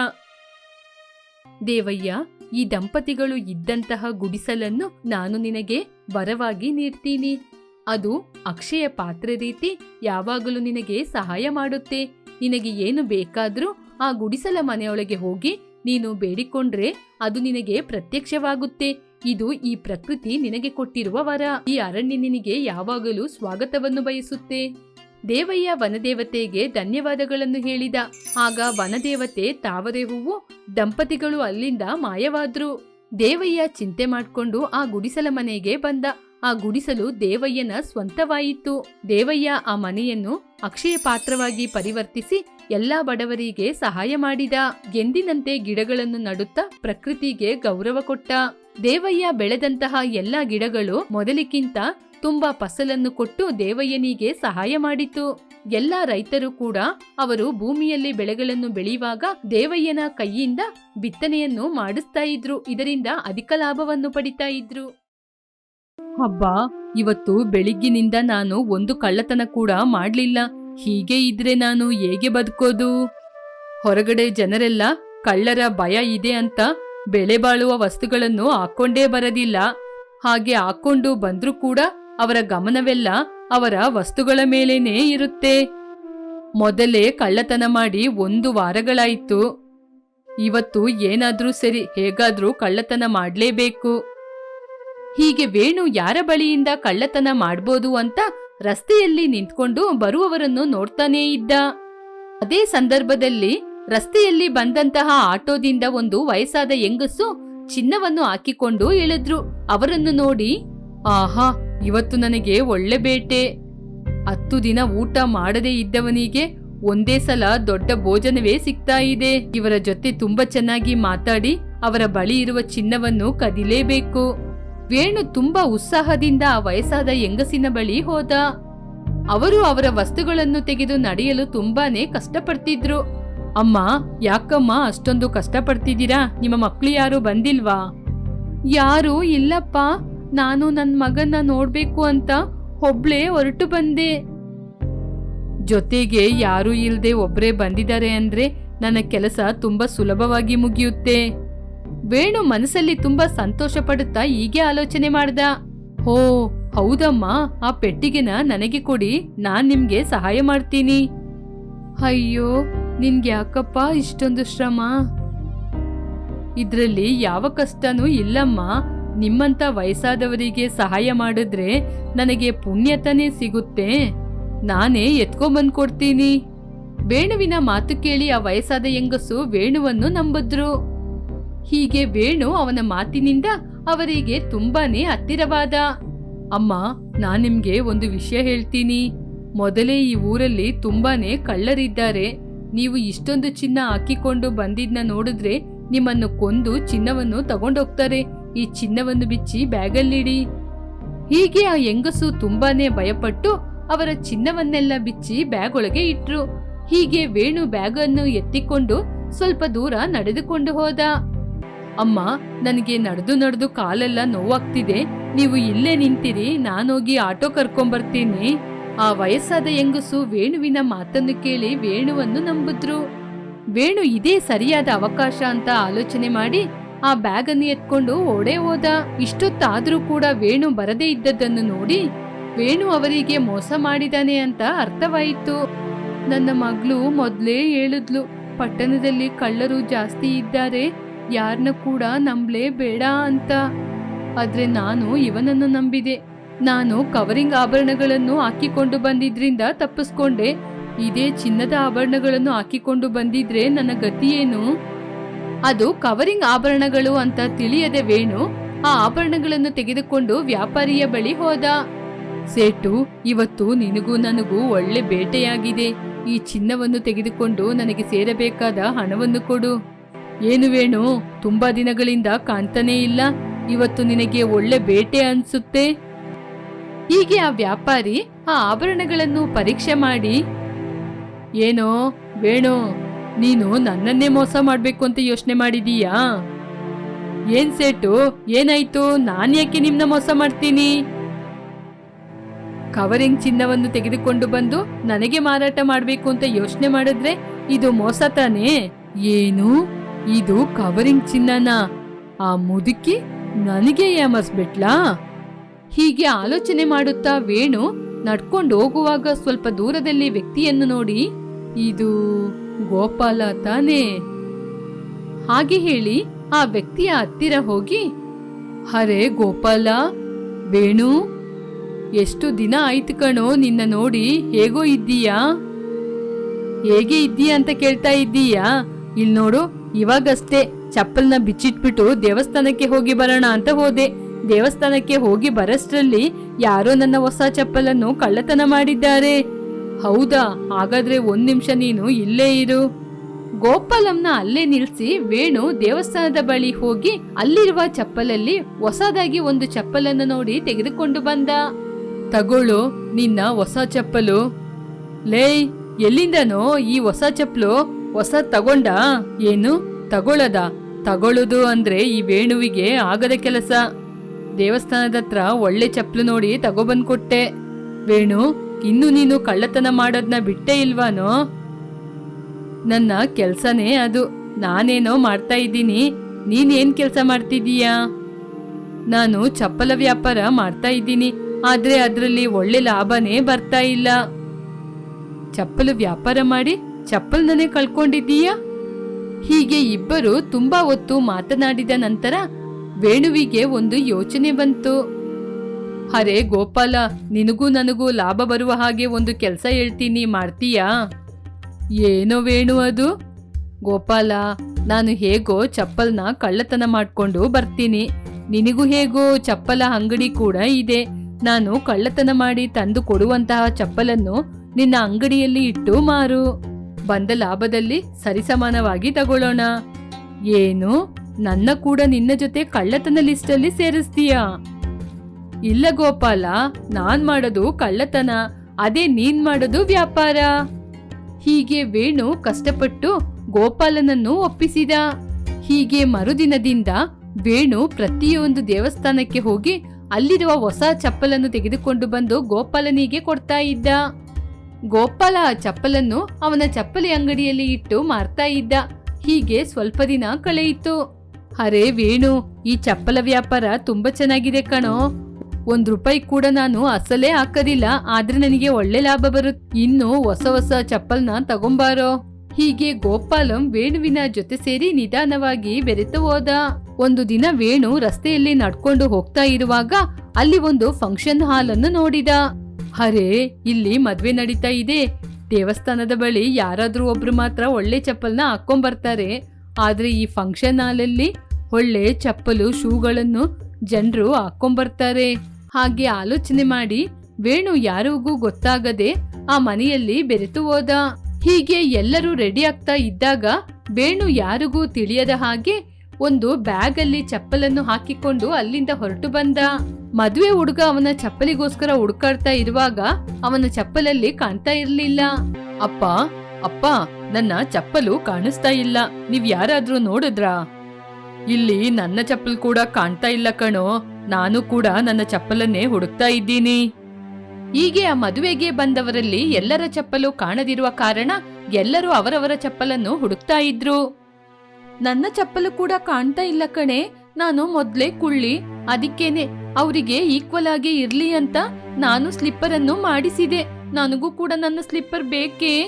[SPEAKER 1] ದೇವಯ್ಯ, ಈ ದಂಪತಿಗಳು ಇದ್ದಂತಹ ಗುಡಿಸಲನ್ನು ನಾನು ನಿನಗೆ ವರವಾಗಿ ನೀಡ್ತೀನಿ. ಅದು ಅಕ್ಷಯ ಪಾತ್ರೆ ರೀತಿ ಯಾವಾಗಲೂ ನಿನಗೆ ಸಹಾಯ ಮಾಡುತ್ತೆ. ನಿನಗೆ ಏನು ಬೇಕಾದ್ರೂ ಆ ಗುಡಿಸಲ ಮನೆಯೊಳಗೆ ಹೋಗಿ ನೀನು ಬೇಡಿಕೊಂಡ್ರೆ ಅದು ನಿನಗೆ ಪ್ರತ್ಯಕ್ಷವಾಗುತ್ತೆ. ಇದು ಈ ಪ್ರಕೃತಿ ನಿನಗೆ ಕೊಟ್ಟಿರುವ ವರ. ಈ ಅರಣ್ಯ ನಿನಗೆ ಯಾವಾಗಲೂ ಸ್ವಾಗತವನ್ನು ಬಯಸುತ್ತೆ. ದೇವಯ್ಯ ವನದೇವತೆಗೆ ಧನ್ಯವಾದಗಳನ್ನು ಹೇಳಿದ. ಆಗ ವನದೇವತೆ ತಾವರೆ ಹೂವು, ದಂಪತಿಗಳು ಅಲ್ಲಿಂದ ಮಾಯವಾದ್ರು. ದೇವಯ್ಯ ಚಿಂತೆ ಮಾಡ್ಕೊಂಡು ಆ ಗುಡಿಸಲ ಮನೆಗೆ ಬಂದ. ಆ ಗುಡಿಸಲು ದೇವಯ್ಯನ ಸ್ವಂತವಾಯಿತು. ದೇವಯ್ಯ ಆ ಮನೆಯನ್ನು ಅಕ್ಷಯ ಪಾತ್ರವಾಗಿ ಪರಿವರ್ತಿಸಿ ಎಲ್ಲಾ ಬಡವರಿಗೆ ಸಹಾಯ ಮಾಡಿದ. ಎಂದಿನಂತೆ ಗಿಡಗಳನ್ನು ನಡುತ್ತಾ ಪ್ರಕೃತಿಗೆ ಗೌರವ ಕೊಟ್ಟ. ದೇವಯ್ಯ ಬೆಳೆದಂತಹ ಎಲ್ಲ ಗಿಡಗಳು ಮೊದಲಿಗಿಂತ ತುಂಬಾ ಫಸಲನ್ನು ಕೊಟ್ಟು ದೇವಯ್ಯನಿಗೆ ಸಹಾಯ ಮಾಡಿತು. ಎಲ್ಲ ರೈತರು ಕೂಡ ಅವರು ಭೂಮಿಯಲ್ಲಿ ಬೆಳೆಗಳನ್ನು ಬೆಳೆಯುವಾಗ ದೇವಯ್ಯನ ಕೈಯಿಂದ ಬಿತ್ತನೆಯನ್ನು ಮಾಡಿಸ್ತಾ ಇದ್ರು. ಇದರಿಂದ ಅಧಿಕ ಲಾಭವನ್ನು ಪಡಿತಾ ಇದ್ರು. ಹಬ್ಬ ಇವತ್ತು ಬೆಳಿಗ್ಗಿನಿಂದ ನಾನು ಒಂದು ಕಳ್ಳತನ ಕೂಡ ಮಾಡ್ಲಿಲ್ಲ. ಹೀಗೆ ಇದ್ರೆ ನಾನು ಹೇಗೆ ಬದುಕೋದು? ಹೊರಗಡೆ ಜನರೆಲ್ಲ ಕಳ್ಳರ ಭಯ ಇದೆ ಅಂತ ಬೆಲೆ ಬಾಳುವ ವಸ್ತುಗಳನ್ನು ಹಾಕೊಂಡೇ ಬರದಿಲ್ಲ. ಹಾಗೆ ಹಾಕೊಂಡು ಬಂದ್ರೂ ಕೂಡ ಅವರ ಗಮನವೆಲ್ಲ ಅವರ ವಸ್ತುಗಳ ಮೇಲೇನೇ ಇರುತ್ತೆ. ಮೊದಲೇ ಕಳ್ಳತನ ಮಾಡಿ ಒಂದು ವಾರಗಳಾಯಿತು. ಇವತ್ತು ಏನಾದ್ರೂ ಸರಿ ಹೇಗಾದ್ರೂ ಕಳ್ಳತನ ಮಾಡಲೇಬೇಕು. ಹೀಗೆ ವೇಣು ಯಾರ ಬಳಿಯಿಂದ ಕಳ್ಳತನ ಮಾಡ್ಬೋದು ಅಂತ ರಸ್ತೆಯಲ್ಲಿ ನಿಂತ್ಕೊಂಡು ಬರುವವರನ್ನು ನೋಡ್ತಾನೇ ಇದ್ದ. ಅದೇ ಸಂದರ್ಭದಲ್ಲಿ ರಸ್ತೆಯಲ್ಲಿ ಬಂದಂತಹ ಆಟೋದಿಂದ ಒಂದು ವಯಸ್ಸಾದ ಹೆಂಗಸು ಚಿನ್ನವನ್ನು ಹಾಕಿಕೊಂಡು ಇಳಿದ್ರು. ಅವರನ್ನು ನೋಡಿ, ಆಹಾ, ಇವತ್ತು ನನಗೆ ಒಳ್ಳೆ ಬೇಟೆ. ಹತ್ತು ದಿನ ಊಟ ಮಾಡದೇ ಇದ್ದವನಿಗೆ ಒಂದೇ ಸಲ ದೊಡ್ಡ ಭೋಜನವೇ ಸಿಗ್ತಾ ಇದೆ. ಇವರ ಜೊತೆ ತುಂಬಾ ಚೆನ್ನಾಗಿ ಮಾತಾಡಿ, ಅವರ ಬಳಿ ಇರುವ ಚಿನ್ನವನ್ನು ಕದಿಲೇಬೇಕು. ವೇಣು ತುಂಬಾ ಉತ್ಸಾಹದಿಂದ ಆ ವಯಸ್ಸಾದ ಹೆಂಗಸಿನ ಬಳಿ ಹೋದ. ಅವರು ಅವರ ವಸ್ತುಗಳನ್ನು ತೆಗೆದು ನಡೆಯಲು ತುಂಬಾನೇ ಕಷ್ಟಪಡ್ತಿದ್ರು. ಅಮ್ಮ, ಯಾಕಮ್ಮ ಅಷ್ಟೊಂದು ಕಷ್ಟಪಡ್ತಿದ್ದೀರಾ? ನಿಮ್ಮ ಮಕ್ಳು ಯಾರು ಬಂದಿಲ್ವಾ? ಯಾರು ಇಲ್ಲಪ್ಪ. ನಾನು ನನ್ನ ಮಗನ್ನ ನೋಡ್ಬೇಕು ಅಂತ ಒಬ್ಳೇ ಹೊರಟು ಬಂದೆ. ಜೊತೆಗೆ ಯಾರೂ ಇಲ್ಲದೆ ಒಬ್ರೇ ಬಂದಿದ್ದಾರೆ ಅಂದ್ರೆ ನನ್ನ ಕೆಲಸ ತುಂಬಾ ಸುಲಭವಾಗಿ ಮುಗಿಯುತ್ತೆ. ವೇಣು ಮನಸ್ಸಲ್ಲಿ ತುಂಬಾ ಸಂತೋಷ ಪಡುತ್ತಾ ಹೀಗೆ ಆಲೋಚನೆ ಮಾಡ್ದ. ಹೋ, ಹೌದಮ್ಮ. ಆ ಪೆಟ್ಟಿಗೆನ ನನಗೆ ಕೊಡಿ. ನಾನ್ ನಿಮ್ಗೆ ಸಹಾಯ ಮಾಡ್ತೀನಿ. ಅಯ್ಯೋ ನಿನ್ಗೆ ಯಾಕಪ್ಪ ಇಷ್ಟೊಂದು ಶ್ರಮ? ಇದ್ರಲ್ಲಿ ಯಾವ ಕಷ್ಟನೂ ಇಲ್ಲಮ್ಮ. ನಿಮ್ಮಂತ ವಯಸ್ಸಾದವರಿಗೆ ಸಹಾಯ ಮಾಡಿದ್ರೆ ನನಗೆ ಪುಣ್ಯತನೇ ಸಿಗುತ್ತೆ. ನಾನೇ ಎತ್ಕೊಂಡ್ಬಂದು ಕೊಡ್ತೀನಿ. ವೇಣುವಿನ ಮಾತು ಕೇಳಿ ಆ ವಯಸ್ಸಾದ ಹೆಂಗಸು ವೇಣುವನ್ನು ನಂಬಿದ್ರು. ಹೀಗೆ ವೇಣು ಅವನ ಮಾತಿನಿಂದ ಅವರಿಗೆ ತುಂಬಾನೇ ಹತ್ತಿರವಾದ, ಅಮ್ಮ, ನಾನ್ ನಿಮ್ಗೆ ಒಂದು ವಿಷಯ ಹೇಳ್ತೀನಿ. ಮೊದಲೇ ಈ ಊರಲ್ಲಿ ತುಂಬಾನೇ ಕಳ್ಳರಿದ್ದಾರೆ. ನೀವು ಇಷ್ಟೊಂದು ಚಿನ್ನ ಹಾಕಿಕೊಂಡು ಬಂದಿದ್ನ ನೋಡಿದ್ರೆ ನಿಮ್ಮನ್ನು ಕೊಂದು ಚಿನ್ನವನ್ನು ತಗೊಂಡೋಗ್ತಾರೆ. ಈ ಚಿನ್ನವನ್ನು ಬಿಚ್ಚಿ ಬ್ಯಾಗಲ್ಲಿಡಿ. ಹೀಗೆ ಆ ಹೆಂಗಸು ತುಂಬಾನೇ ಭಯಪಟ್ಟು ಅವರ ಚಿನ್ನವನ್ನೆಲ್ಲ ಬಿಚ್ಚಿ ಬ್ಯಾಗ್ ಒಳಗೆ ಇಟ್ರು. ಹೀಗೆ ವೇಣು ಬ್ಯಾಗನ್ನು ಎತ್ತಿಕೊಂಡು ಸ್ವಲ್ಪ ದೂರ ನಡೆದುಕೊಂಡು ಹೋದ. ಅಮ್ಮ, ನನಗೆ ನಡೆದು ನಡೆದು ಕಾಲೆಲ್ಲ ನೋವಾಗ್ತಿದೆ. ನೀವು ಇಲ್ಲೇ ನಿಂತಿರಿ, ನಾನೋಗಿ ಆಟೋ ಕರ್ಕೊಂಬರ್ತೀನಿ. ಆ ವಯಸ್ಸಾದ ಹೆಂಗಸು ವೇಣುವಿನ ಮಾತನ್ನು ಕೇಳಿ ವೇಣುವನ್ನು ನಂಬಿದ್ರು. ವೇಣು ಇದೇ ಸರಿಯಾದ ಅವಕಾಶ ಅಂತ ಆಲೋಚನೆ ಮಾಡಿ ಆ ಬ್ಯಾಗ್ ಅನ್ನು ಎತ್ಕೊಂಡು ಓಡೇ ಹೋದ. ಇಷ್ಟೊತ್ತಾದ್ರೂ ಕೂಡ ವೇಣು ಬರದೇ ಇದ್ದದ್ದನ್ನು ನೋಡಿ ವೇಣು ಅವರಿಗೆ ಮೋಸ ಮಾಡಿದಾನೆ ಅಂತ ಅರ್ಥವಾಯಿತು. ನನ್ನ ಮಗಳು ಮೊದ್ಲೇ ಹೇಳಿದ್ಲು, ಪಟ್ಟಣದಲ್ಲಿ ಕಳ್ಳರು ಜಾಸ್ತಿ ಇದ್ದಾರೆ ಯಾರನ್ನ ಕೂಡ ನಂಬಲೇ ಬೇಡ ಅಂತ. ಆದ್ರೆ ನಾನು ಇವನನ್ನು ನಂಬಿದೆ. ನಾನು ಕವರಿಂಗ್ ಆಭರಣಗಳನ್ನು ಹಾಕಿಕೊಂಡು ಬಂದಿದ್ರಿಂದ ತಪ್ಪಿಸ್ಕೊಂಡೆ. ಇದೇ ಚಿನ್ನದ ಆಭರಣಗಳನ್ನು ಹಾಕಿಕೊಂಡು ಬಂದಿದ್ರೆ ನನ್ನ ಗತಿಯೇನು ಅದು ಕವರಿಂಗ್ ಆಭರಣಗಳು ಅಂತ ತಿಳಿಯದೆ ವೇಣು, ಆ ಆಭರಣಗಳನ್ನು ತೆಗೆದುಕೊಂಡು ವ್ಯಾಪಾರಿಯ ಬಳಿ ಹೋದ. ಸೇಟು, ಇವತ್ತು ನಿನಗೂ ನನಗೂ ಒಳ್ಳೆ ಬೇಟೆಯಾಗಿದೆ. ಈ ಚಿನ್ನವನ್ನು ತೆಗೆದುಕೊಂಡು ನನಗೆ ಸೇರಬೇಕಾದ ಹಣವನ್ನು ಕೊಡು. ಏನು ವೇಣು, ತುಂಬಾ ದಿನಗಳಿಂದ ಕಾಣ್ತಾನೇ ಇಲ್ಲ. ಇವತ್ತು ನಿನಗೆ ಒಳ್ಳೆ ಬೇಟೆ ಅನ್ಸುತ್ತೆ? ಹೀಗೆ ಆ ವ್ಯಾಪಾರಿ ಆ ಆಭರಣಗಳನ್ನು ಪರೀಕ್ಷೆ ಮಾಡಿ, ಏನೋ, ವೇಣು, ನೀನು ನನ್ನನ್ನೇ ಮೋಸ ಮಾಡ್ಬೇಕು ಅಂತ ಯೋಚನೆ ಮಾಡಿದೀಯಾ? ಏನ್ ಸೇಟು, ಏನಾಯ್ತು? ನಾನು ಯಾಕೆ ನಿಮ್ನ ಮೋಸ ಮಾಡ್ತೀನಿ? ಕವರಿಂಗ್ ಚಿನ್ನವನ್ನು ತೆಗೆದುಕೊಂಡು ಬಂದು ನನಗೆ ಮಾರಾಟ ಮಾಡಬೇಕು ಅಂತ ಯೋಚನೆ ಮಾಡಿದ್ರೆ ಇದು ಮೋಸ ತಾನೇ? ಏನು? ಇದು ಕವರಿಂಗ್ ಚಿನ್ನನ? ಆ ಮುದುಕಿ ನನಗೆ ಯಾಮಸ್ಬಿಟ್ಲಾ? ಹೀಗೆ ಆಲೋಚನೆ ಮಾಡುತ್ತಾ ವೇಣು ನಡ್ಕೊಂಡು ಹೋಗುವಾಗ ಸ್ವಲ್ಪ ದೂರದಲ್ಲಿ ವ್ಯಕ್ತಿಯನ್ನು ನೋಡಿ, ಇದು ಗೋಪಾಲ ತಾನೇ? ಹಾಗೆ ಹೇಳಿ ಆ ವ್ಯಕ್ತಿಯ ಹತ್ತಿರ ಹೋಗಿ ಹರೇ ಗೋಪಾಲ, ವೇಣು, ಎಷ್ಟು ದಿನ ಆಯ್ತು ಕಣೋ ನಿನ್ನ ನೋಡಿ, ಹೇಗೋ ಇದ್ದೀಯಾ? ಹೇಗೆ ಇದ್ದೀಯಾ ಅಂತ ಕೇಳ್ತಾ ಇದ್ದೀಯಾ? ಇಲ್ಲಿ ನೋಡು ಇವಾಗಷ್ಟೇ ಚಪ್ಪಲ್ನ ಬಿಚ್ಚಿಟ್ಬಿಟ್ಟು ದೇವಸ್ಥಾನಕ್ಕೆ ಹೋಗಿ ಬರೋಣ ಅಂತ ಹೋದೆ. ದೇವಸ್ಥಾನಕ್ಕೆ ಹೋಗಿ ಬರಷ್ಟರಲ್ಲಿ ಯಾರೋ ನನ್ನ ಹೊಸ ಚಪ್ಪಲನ್ನು ಕಳ್ಳತನ ಮಾಡಿದ್ದಾರೆ. ಹೌದಾ, ಹಾಗಾದ್ರೆ ಒಂದ್ ನಿಮಿಷ ನೀನು ಇಲ್ಲೇ ಇರು. ಗೋಪಾಲಂನ ಅಲ್ಲೇ ನಿಲ್ಸಿ ವೇಣು ದೇವಸ್ಥಾನದ ಬಳಿ ಹೋಗಿ ಅಲ್ಲಿರುವ ಚಪ್ಪಲಲ್ಲಿ ಹೊಸದಾಗಿ ಒಂದು ಚಪ್ಪಲನ್ನು ನೋಡಿ ತೆಗೆದುಕೊಂಡು ಬಂದ. ತಗೊಳ್ಳು, ನಿನ್ನ ಹೊಸ ಚಪ್ಪಲು. ಲೇ, ಎಲ್ಲಿಂದನೋ ಈ ಹೊಸ ಚಪ್ಪಲು? ಹೊಸ ತಗೊಂಡ? ಏನು? ತಗೊಳ್ಳದ. ತಗೊಳ್ಳೋದು ಅಂದ್ರೆ ಈ ವೇಣುವಿಗೆ ಆಗದ ಕೆಲಸ. ದೇವಸ್ಥಾನದ ಹತ್ರ ಒಳ್ಳೆ ಚಪ್ಪಲು ನೋಡಿ ತಗೊಬಂದ್ ಕೊಟ್ಟೆ ವೇಣು, ಇನ್ನು ನೀನು ಕಳ್ಳತನ ಮಾಡೋದ್ನ ಬಿಟ್ಟೇ ಇಲ್ವಾನೋ? ನನ್ನ ಕೆಲ್ಸನೇ ಅದು. ನಾನೇನೋ ಮಾಡ್ತಾ ಇದ್ದೀನಿ. ನೀನೇನ್ ಕೆಲಸ ಮಾಡ್ತಿದ್ದೀಯಾ? ನಾನು ಚಪ್ಪಲ ವ್ಯಾಪಾರ ಮಾಡ್ತಾ ಇದ್ದೀನಿ. ಆದ್ರೆ ಅದರಲ್ಲಿ ಒಳ್ಳೆ ಲಾಭನೇ ಬರ್ತಾ ಇಲ್ಲ. ಚಪ್ಪಲು ವ್ಯಾಪಾರ ಮಾಡಿ ಚಪ್ಪಲ್ನನೇ ಕಳ್ಕೊಂಡಿದ್ದೀಯಾ? ಹೀಗೆ ಇಬ್ಬರು ತುಂಬಾ ಹೊತ್ತು ಮಾತನಾಡಿದ ನಂತರ ವೇಣುವಿಗೆ ಒಂದು ಯೋಚನೆ ಬಂತು. ಅರೆ ಗೋಪಾಲ, ನಿನಗೂ ನನಗೂ ಲಾಭ ಬರುವ ಹಾಗೆ ಒಂದು ಕೆಲಸ ಹೇಳ್ತೀನಿ ಮಾಡ್ತೀಯಾ? ಏನೋ ವೇಣು ಅದು. ಗೋಪಾಲ, ನಾನು ಹೇಗೋ ಚಪ್ಪಲ್ನ ಕಳ್ಳತನ ಮಾಡಿಕೊಂಡು ಬರ್ತೀನಿ. ನಿನಗೂ ಹೇಗೋ ಚಪ್ಪಲ ಅಂಗಡಿ ಕೂಡ ಇದೆ. ನಾನು ಕಳ್ಳತನ ಮಾಡಿ ತಂದು ಕೊಡುವಂತಹ ಚಪ್ಪಲನ್ನು ನಿನ್ನ ಅಂಗಡಿಯಲ್ಲಿ ಇಟ್ಟು ಮಾರು. ಬಂದ ಲಾಭದಲ್ಲಿ ಸರಿಸಮಾನವಾಗಿ ತಗೊಳ್ಳೋಣ. ಏನು? ನನ್ನ ಕೂಡ ನಿನ್ನ ಜೊತೆ ಕಳ್ಳತನ ಲಿಸ್ಟಲ್ಲಿ ಸೇರಿಸ್ತೀಯ? ಇಲ್ಲ ಗೋಪಾಲ, ನಾನ್ ಮಾಡೋದು ಕಳ್ಳತನ, ಅದೇ ನೀನ್ ಮಾಡೋದು ವ್ಯಾಪಾರ. ಹೀಗೆ ವೇಣು ಕಷ್ಟಪಟ್ಟು ಗೋಪಾಲನನ್ನು ಒಪ್ಪಿಸಿದ. ಹೀಗೆ ಮರುದಿನದಿಂದ ವೇಣು ಪ್ರತಿಯೊಂದು ದೇವಸ್ಥಾನಕ್ಕೆ ಹೋಗಿ ಅಲ್ಲಿರುವ ಹೊಸ ಚಪ್ಪಲನ್ನು ತೆಗೆದುಕೊಂಡು ಬಂದು ಗೋಪಾಲನಿಗೆ ಕೊಡ್ತಾ ಇದ್ದ. ಗೋಪಾಲ ಆ ಚಪ್ಪಲನ್ನು ಅವನ ಚಪ್ಪಲಿ ಅಂಗಡಿಯಲ್ಲಿ ಇಟ್ಟು ಮಾರ್ತಾ ಇದ್ದ. ಹೀಗೆ ಸ್ವಲ್ಪ ದಿನ ಕಳೆಯಿತು. ಅರೆ ವೇಣು, ಈ ಚಪ್ಪಲ ವ್ಯಾಪಾರ ತುಂಬಾ ಚೆನ್ನಾಗಿದೆ ಕಣೋ. ಒಂದ್ ರೂಪಾಯಿ ಕೂಡ ನಾನು ಅಸಲೇ ಹಾಕೋದಿಲ್ಲ, ಆದ್ರೆ ನನಗೆ ಒಳ್ಳೆ ಲಾಭ ಬರುತ್ತೆ ಇನ್ನು ಹೊಸ ಹೊಸ ಚಪ್ಪಲ್ನ ತಗೊಂಬಾರೋ. ಹೀಗೆ ಗೋಪಾಲಂ ವೇಣುವಿನ ಜೊತೆ ಸೇರಿ ನಿಧಾನವಾಗಿ ಬೆರೆತು ಹೋದ. ಒಂದು ದಿನ ವೇಣು ರಸ್ತೆಯಲ್ಲಿ ನಡ್ಕೊಂಡು ಹೋಗ್ತಾ ಇರುವಾಗ ಅಲ್ಲಿ ಒಂದು ಫಂಕ್ಷನ್ ಹಾಲ್ ಅನ್ನು ನೋಡಿದ. ಅರೆ, ಇಲ್ಲಿ ಮದ್ವೆ ನಡೀತಾ ಇದೆ. ದೇವಸ್ಥಾನದ ಬಳಿ ಯಾರಾದ್ರೂ ಒಬ್ರು ಮಾತ್ರ ಒಳ್ಳೆ ಚಪ್ಪಲ್ನ ಹಾಕೊಂಬರ್ತಾರೆ ಆದ್ರೆ ಈ ಫಂಕ್ಷನ್ ಹಾಲಲ್ಲಿ ಒಳ್ಳೆ ಚಪ್ಪಲು ಶೂಗಳನ್ನು ಜನರು ಹಾಕೊಂಬರ್ತಾರೆ. ಹಾಗೆ ಆಲೋಚನೆ ಮಾಡಿ ವೇಣು ಯಾರಿಗೂ ಗೊತ್ತಾಗದೆ ಆ ಮನೆಯಲ್ಲಿ ಬೆರೆತು ಹೋದ. ಹೀಗೆ ಎಲ್ಲರೂ ರೆಡಿ ಆಗ್ತಾ ಇದ್ದಾಗ ವೇಣು ಯಾರಿಗೂ ತಿಳಿಯದ ಹಾಗೆ ಒಂದು ಬ್ಯಾಗ್ ಅಲ್ಲಿ ಚಪ್ಪಲನ್ನು ಹಾಕಿಕೊಂಡು ಅಲ್ಲಿಂದ ಹೊರಟು ಬಂದ. ಮದುವೆ ಹುಡುಗ ಅವನ ಚಪ್ಪಲಿಗೋಸ್ಕರ ಹುಡುಕಾಡ್ತಾ ಇರುವಾಗ ಅವನ ಚಪ್ಪಲಲ್ಲಿ ಕಾಣ್ತಾ ಇರ್ಲಿಲ್ಲ. ಅಪ್ಪ ಅಪ್ಪ, ನನ್ನ ಚಪ್ಪಲು ಕಾಣಿಸ್ತಾ ಇಲ್ಲ. ನೀವ್ ಯಾರಾದ್ರೂ ನೋಡಿದ್ರಾ? ಇಲ್ಲಿ ನನ್ನ ಚಪ್ಪಲ್ ಕೂಡ ಕಾಣ್ತಾ ಇಲ್ಲ ಕಣೋ. ನಾನು ಕೂಡ ನನ್ನ ಚಪ್ಪಲನ್ನೇ ಹುಡುಕ್ತಾ ಇದ್ದೀನಿ. ಹೀಗೆ ಆ ಮದುವೆಗೆ ಬಂದವರಲ್ಲಿ ಎಲ್ಲರ ಚಪ್ಪಲು ಕಾಣದಿರುವ ಕಾರಣ ಎಲ್ಲರೂ ಅವರವರ ಚಪ್ಪಲನ್ನು ಹುಡುಕ್ತಾ ಇದ್ರು. ನನ್ನ ಚಪ್ಪಲು ಕೂಡ ಕಾಣ್ತಾ ಇಲ್ಲ ಕಣೆ. ನಾನು ಮೊದ್ಲೇ ಕುಳ್ಳಿ, ಅದಕ್ಕೇನೆ ಅವರಿಗೆ ಈಕ್ವಲ್ ಆಗಿ ಇರ್ಲಿ ಅಂತ ನಾನು ಸ್ಲಿಪ್ಪರ್ ಅನ್ನು ಮಾಡಿಸಿದೆ. ನನಗೂ ಕೂಡ ನನ್ನ ಸ್ಲಿಪ್ಪರ್ ಬೇಕೇ.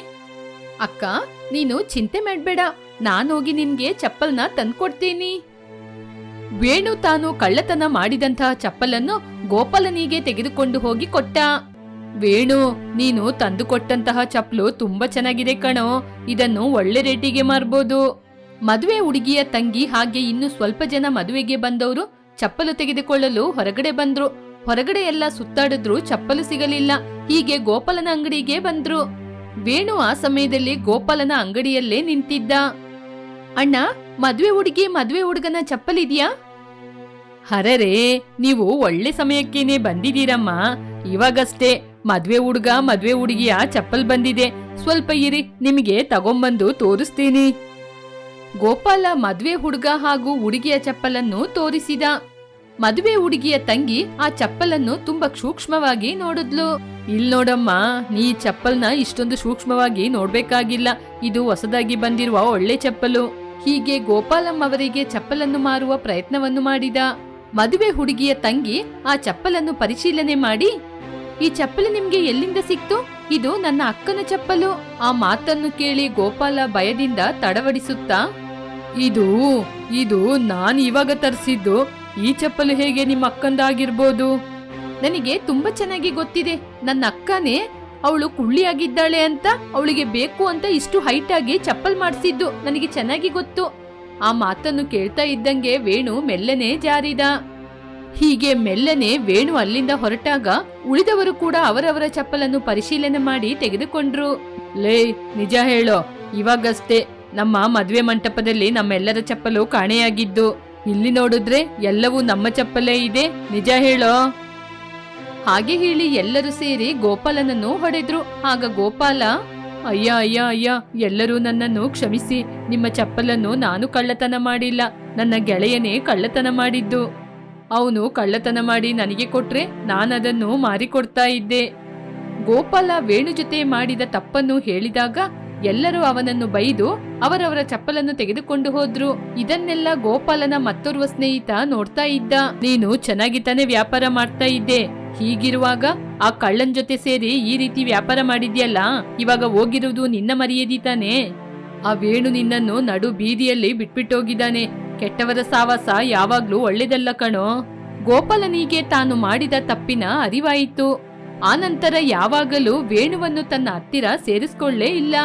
[SPEAKER 1] ಅಕ್ಕ, ನೀನು ಚಿಂತೆ ಮಾಡ್ಬೇಡ. ನಾನೋಗಿ ನಿನ್ಗೆ ಚಪ್ಪಲ್ನ ತಂದ್ಕೊಡ್ತೀನಿ. ವೇಣು ತಾನು ಕಳ್ಳತನ ಮಾಡಿದಂತಹ ಚಪ್ಪಲನ್ನು ಗೋಪಾಲನಿಗೆ ತೆಗೆದುಕೊಂಡು ಹೋಗಿ ಕೊಟ್ಟ. ವೇಣು, ನೀನು ತಂದುಕೊಟ್ಟಂತಹ ಚಪ್ಪಲು ತುಂಬಾ ಚೆನ್ನಾಗಿದೆ ಕಣೋ, ಇದನ್ನು ಒಳ್ಳೆ ರೇಟಿಗೆ ಮಾರ್ಬೋದು. ಮದುವೆ ಹುಡುಗಿಯ ತಂಗಿ ಹಾಗೆ ಇನ್ನು ಸ್ವಲ್ಪ ಜನ ಮದುವೆಗೆ ಬಂದವರು ಚಪ್ಪಲು ತೆಗೆದುಕೊಳ್ಳಲು ಹೊರಗಡೆ ಬಂದ್ರು. ಹೊರಗಡೆ ಎಲ್ಲ ಸುತ್ತಾಡಿದ್ರು ಚಪ್ಪಲು ಸಿಗಲಿಲ್ಲ, ಹೀಗೆ ಗೋಪಾಲನ ಅಂಗಡಿಗೆ ಬಂದ್ರು. ವೇಣು ಆ ಸಮಯದಲ್ಲಿ ಗೋಪಾಲನ ಅಂಗಡಿಯಲ್ಲೇ ನಿಂತಿದ್ದ. ಅಣ್ಣ, ಮದ್ವೆ ಹುಡುಗಿ ಮದ್ವೆ ಹುಡುಗನ ಚಪ್ಪಲಿದ್ಯಾ? ಹರರೇ, ನೀವು ಒಳ್ಳೆ ಸಮಯಕ್ಕೇನೆ ಬಂದಿದ್ದೀರಮ್ಮ. ಇವಾಗಷ್ಟೇ ಮದ್ವೆ ಹುಡುಗ ಮದ್ವೆ ಹುಡುಗಿಯ ಚಪ್ಪಲ್ ಬಂದಿದೆ. ಸ್ವಲ್ಪ ಇರಿ, ನಿಮಗೆ ತಗೊಂಬಂದು ತೋರಿಸ್ತೀನಿ. ಗೋಪಾಲ ಮದ್ವೆ ಹುಡುಗ ಹಾಗೂ ಹುಡುಗಿಯ ಚಪ್ಪಲನ್ನು ತೋರಿಸಿದ. ಮದುವೆ ಹುಡುಗಿಯ ತಂಗಿ ಆ ಚಪ್ಪಲನ್ನು ತುಂಬಾ ಸೂಕ್ಷ್ಮವಾಗಿ ನೋಡಿದ್ಲು. ಇಲ್ ನೋಡಮ್ಮ, ನೀ ಚಪ್ಪಲ್ನ ಇಷ್ಟೊಂದು ಸೂಕ್ಷ್ಮವಾಗಿ ನೋಡ್ಬೇಕಾಗಿಲ್ಲ. ಇದು ಹೊಸದಾಗಿ ಬಂದಿರುವ ಒಳ್ಳೆ ಚಪ್ಪಲು. ಹೀಗೆ ಗೋಪಾಲಂ ಅವರಿಗೆ ಚಪ್ಪಲನ್ನು ಮಾರುವ ಪ್ರಯತ್ನವನ್ನು ಮಾಡಿದ. ಮದುವೆ ಹುಡುಗಿಯ ತಂಗಿ ಆ ಚಪ್ಪಲನ್ನು ಪರಿಶೀಲನೆ ಮಾಡಿ, ಈ ಚಪ್ಪಲು ನಿಮ್ಗೆ ಎಲ್ಲಿಂದ ಸಿಕ್ತು? ಇದು ನನ್ನ ಅಕ್ಕನ ಚಪ್ಪಲು. ಆ ಮಾತನ್ನು ಕೇಳಿ ಗೋಪಾಲ ಭಯದಿಂದ ತಡವಡಿಸುತ್ತಾ, ಇದು ಇದು ನಾನು ಇವಾಗ ತರಿಸಿದ್ದು. ಈ ಚಪ್ಪಲು ಹೇಗೆ ನಿಮ್ಮ ಅಕ್ಕಂದಾಗಿರ್ಬೋದು? ನನಗೆ ತುಂಬಾ ಚೆನ್ನಾಗಿ ಗೊತ್ತಿದೆ. ನನ್ನ ಅಕ್ಕನೇ ಅವಳು ಕುಳ್ಳಿಯಾಗಿದ್ದಾಳೆ ಅಂತ ಅವಳಿಗೆ ಬೇಕು ಅಂತ ಇಷ್ಟು ಹೈಟ್ ಆಗಿ ಚಪ್ಪಲ್ ಮಾಡಿಸಿದ್ದು ನನಗೆ ಚೆನ್ನಾಗಿ ಗೊತ್ತು. ಆ ಮಾತನ್ನು ಕೇಳ್ತಾ ಇದ್ದಂಗೆ ವೇಣು ಮೆಲ್ಲನೆ ಜಾರಿದ. ಹೀಗೆ ಮೆಲ್ಲನೆ ವೇಣು ಅಲ್ಲಿಂದ ಹೊರಟಾಗ ಉಳಿದವರು ಕೂಡ ಅವರವರ ಚಪ್ಪಲನ್ನು ಪರಿಶೀಲನೆ ಮಾಡಿ ತೆಗೆದುಕೊಂಡ್ರು. ಲೇ, ನಿಜ ಹೇಳೋ, ಇವಾಗಷ್ಟೇ ನಮ್ಮ ಮದುವೆ ಮಂಟಪದಲ್ಲಿ ನಮ್ಮೆಲ್ಲರ ಚಪ್ಪಲು ಕಾಣೆಯಾಗಿದ್ದು. ಇಲ್ಲಿ ನೋಡಿದ್ರೆ ಎಲ್ಲವೂ ನಮ್ಮ ಚಪ್ಪಲೇ ಇದೆ. ನಿಜ ಹೇಳೋ. ಹಾಗೆ ಹೇಳಿ ಎಲ್ಲರೂ ಸೇರಿ ಗೋಪಾಲನನ್ನು ಹೊಡೆದ್ರು. ಆಗ ಗೋಪಾಲ, ಅಯ್ಯ ಅಯ್ಯ ಅಯ್ಯ, ಎಲ್ಲರೂ ನನ್ನನ್ನು ಕ್ಷಮಿಸಿ. ನಿಮ್ಮ ಚಪ್ಪಲನ್ನು ನಾನು ಕಳ್ಳತನ ಮಾಡಿಲ್ಲ. ನನ್ನ ಗೆಳೆಯನೇ ಕಳ್ಳತನ ಮಾಡಿದ್ದು. ಅವನು ಕಳ್ಳತನ ಮಾಡಿ ನನಗೆ ಕೊಟ್ರೆ ನಾನದನ್ನು ಮಾರಿಕೊಡ್ತಾ ಇದ್ದೆ. ಗೋಪಾಲ ವೇಣು ಜೊತೆ ಮಾಡಿದ ತಪ್ಪನ್ನು ಹೇಳಿದಾಗ ಎಲ್ಲರೂ ಅವನನ್ನು ಬೈದು ಅವರವರ ಚಪ್ಪಲನ್ನು ತೆಗೆದುಕೊಂಡು ಹೋದ್ರು. ಇದನ್ನೆಲ್ಲ ಗೋಪಾಲನ ಮತ್ತೋರ್ವ ಸ್ನೇಹಿತ ನೋಡ್ತಾ ಇದ್ದ. ನೀನು ಚೆನ್ನಾಗಿ ತಾನೇ ವ್ಯಾಪಾರ ಮಾಡ್ತಾ ಇದ್ದೆ. ಹೀಗಿರುವಾಗ ಆ ಕಳ್ಳನ್ ಜೊತೆ ಸೇರಿ ಈ ರೀತಿ ವ್ಯಾಪಾರ ಮಾಡಿದ್ಯಲ್ಲ? ಇವಾಗ ಹೋಗಿರುವುದು ನಿನ್ನ ಮರ್ಯಾದಿ ತಾನೇ? ಆ ವೇಣು ನಿನ್ನನ್ನು ನಡು ಬೀದಿಯಲ್ಲಿ ಬಿಟ್ಬಿಟ್ಟೋಗಿದ್ದಾನೆ. ಕೆಟ್ಟವರ ಸಾವಾಸ ಯಾವಾಗ್ಲೂ ಒಳ್ಳೇದಲ್ಲ ಕಣೋ. ಗೋಪಾಲನಿಗೆ ತಾನು ಮಾಡಿದ ತಪ್ಪಿನ ಅರಿವಾಯಿತು. ಆನಂತರ ಯಾವಾಗಲೂ ವೇಣುವನ್ನು ತನ್ನ ಹತ್ತಿರ ಸೇರಿಸ್ಕೊಳ್ಳೇ ಇಲ್ಲ.